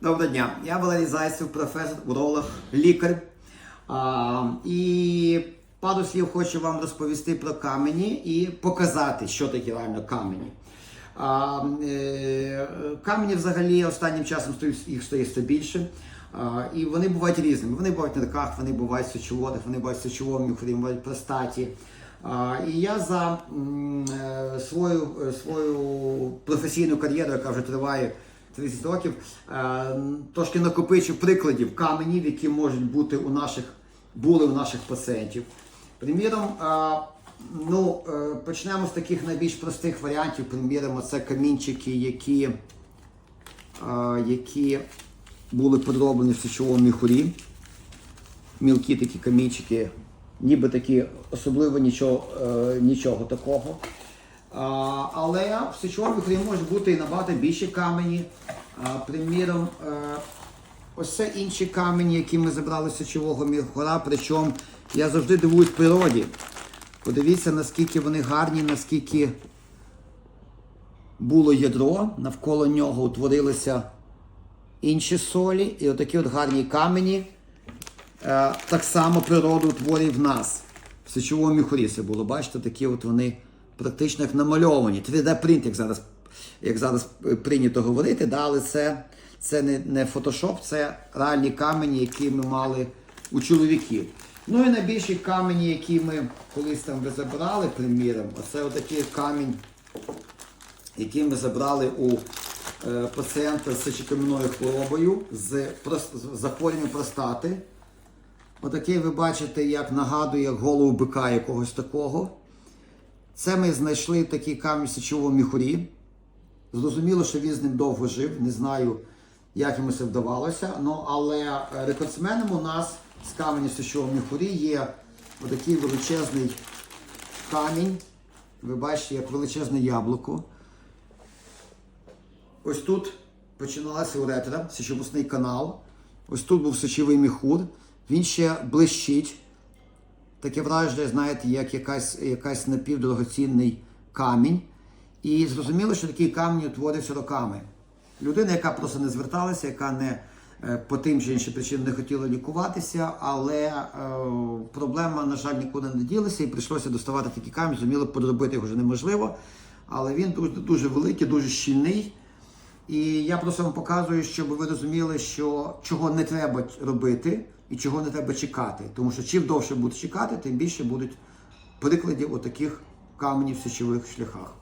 Доброго дня, я Валерій Зайцев, професор, уролог, лікар. А, і пару слів хочу вам розповісти про камені і показати, що таке реально камені. А, е, камені взагалі останнім часом їх стає все більше. А, і вони бувають різними. Вони бувають на руках, вони бувають в вони бувають в сечовому міхурі, бувають простаті. А, і я за м, е, свою, е, свою професійну кар'єру, яка вже триває 30 років, е, трошки накопичу прикладів каменів, які можуть бути у наших, були у наших пацієнтів. Приміром, е, ну, е, почнемо з таких найбільш простих варіантів. Приміром, це камінчики, які, які були підроблені в сечовому міхурі. Мілкі такі камінчики, ніби такі особливо нічого, нічого такого. Але в міхурі можуть бути і набагато більші камені. Приміром, е, ось це інші камені, які ми забрали з сечового міхура. Причому я завжди дивуюсь природі. Подивіться, наскільки вони гарні, наскільки було ядро, навколо нього утворилися інші солі, і отакі от гарні камені. Е, так само природу утворює в нас. В сечовому міхурі це було. Бачите, такі от вони практично як намальовані. 3D-принт, як зараз, як зараз прийнято говорити, да, але це, це не, не фотошоп, це реальні камені, які ми мали у чоловіків. Ну і найбільші камені, які ми колись там забрали, приміром, оце отакий камінь, який ми забрали у е, пацієнта з сечокам'яною хворобою, з, з захворюванням простати. Отакий ви бачите, як нагадує голову бика якогось такого. Це ми знайшли такий камінь в сечовому міхурі. Зрозуміло, що він з ним довго жив. Не знаю, як йому це вдавалося. Ну, але е, рекордсменом у нас з каменю в сечовому міхурі є отакий величезний камінь. Ви бачите, як величезне яблуко. Ось тут починалася уретра, сечовусний канал. Ось тут був сечовий міхур. Він ще блищить. Таке враження, знаєте, як якась, якась напівдорогоцінний камінь. І зрозуміло, що такий камінь утворився роками. Людина, яка просто не зверталася, яка не е, по тим чи іншим причинам не хотіла лікуватися, але е, проблема, на жаль, нікуди не ділася, і прийшлося доставати такий камінь. Зрозуміло, подробити його вже неможливо. Але він дуже, дуже великий, дуже щільний. І я просто вам показую, щоб ви розуміли, що чого не треба робити і чого не треба чекати. Тому що чим довше будуть чекати, тим більше будуть прикладів отаких каменів в січових шляхах.